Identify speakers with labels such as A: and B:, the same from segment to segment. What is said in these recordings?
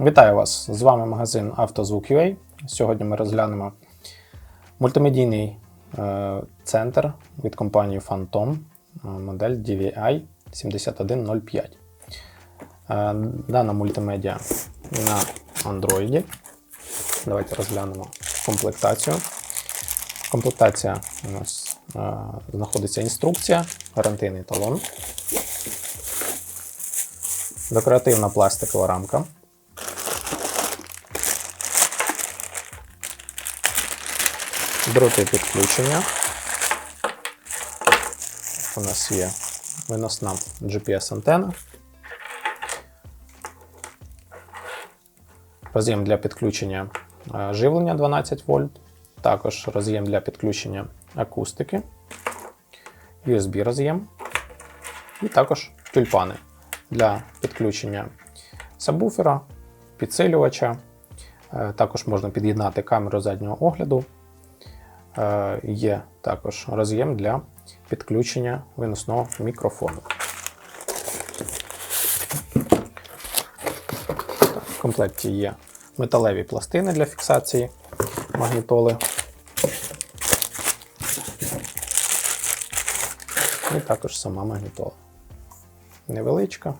A: Вітаю вас! З вами магазин «Автозвук.UA». Сьогодні ми розглянемо мультимедійний е, центр від компанії Phantom, е, модель DVI 7105. Е, Дана мультимедіа на Android. Давайте розглянемо комплектацію. Комплектація у нас е, знаходиться інструкція, гарантийний талон, декоративна пластикова рамка. Дроти підключення. У нас є виносна GPS-антена. Роз'єм для підключення е, живлення 12 вольт. Також роз'єм для підключення акустики, USB роз'єм. І також тюльпани для підключення сабвуфера, підсилювача. Е, Також можна під'єднати камеру заднього огляду. Е, Є також роз'єм для підключення виносного мікрофону. В комплекті є металеві пластини для фіксації магнітоли. І також сама магнітола. Невеличка.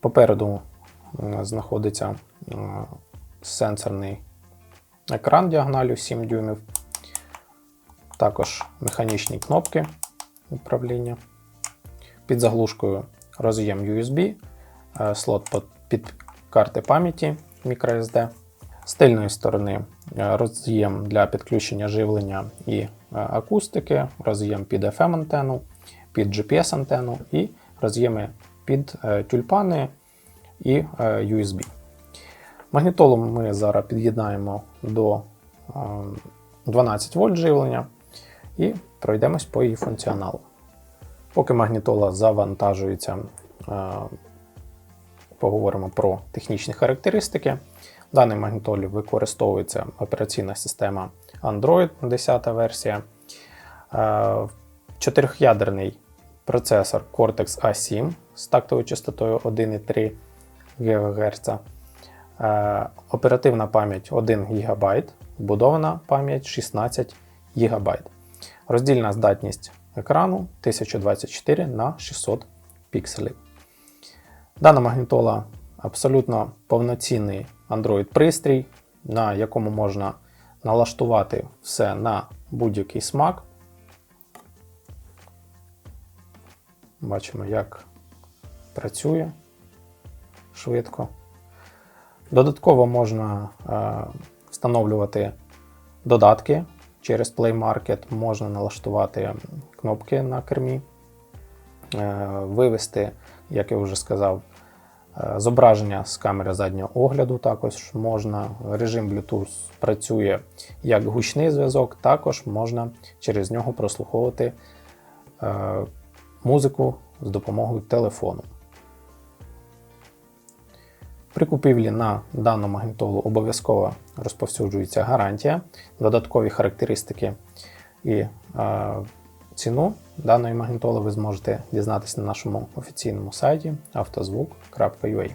A: Попереду знаходиться сенсорний екран діагоналю 7 дюймів. Також механічні кнопки управління. Під заглушкою роз'єм USB, е, слот під карти пам'яті microSD. З тильної сторони е, роз'єм для підключення живлення і е, акустики, роз'єм під FM антенну, під GPS антенну і роз'єми під тюльпани і USB. Магнітолу ми зараз під'єднаємо до е, 12 вольт живлення і пройдемось по її функціоналу. Поки магнітола завантажується, е, поговоримо про технічні характеристики. В даній магнітолі використовується операційна система Android 10 версія, Е, чотирьохядерний процесор Cortex A7 з тактовою частотою 1,3 ГГц, Е, оперативна пам'ять 1 ГБ, вбудована пам'ять 16 ГБ. Роздільна здатність екрану 1024 на 600 пікселів. Дана магнітола абсолютно повноцінний Android-пристрій, на якому можна налаштувати все на будь-який смак. Бачимо, як працює швидко. Додатково можна е, встановлювати додатки через Play Market, можна налаштувати кнопки на кермі, е, вивести, як я вже сказав, е, зображення з камери заднього огляду також можна. Режим Bluetooth працює як гучний зв'язок, також можна через нього прослуховувати музику з допомогою телефону. При купівлі на дану магнітолу обов'язково розповсюджується гарантія, додаткові характеристики і е, ціну даної магнітоли ви зможете дізнатися на нашому офіційному сайті автозвук.ua.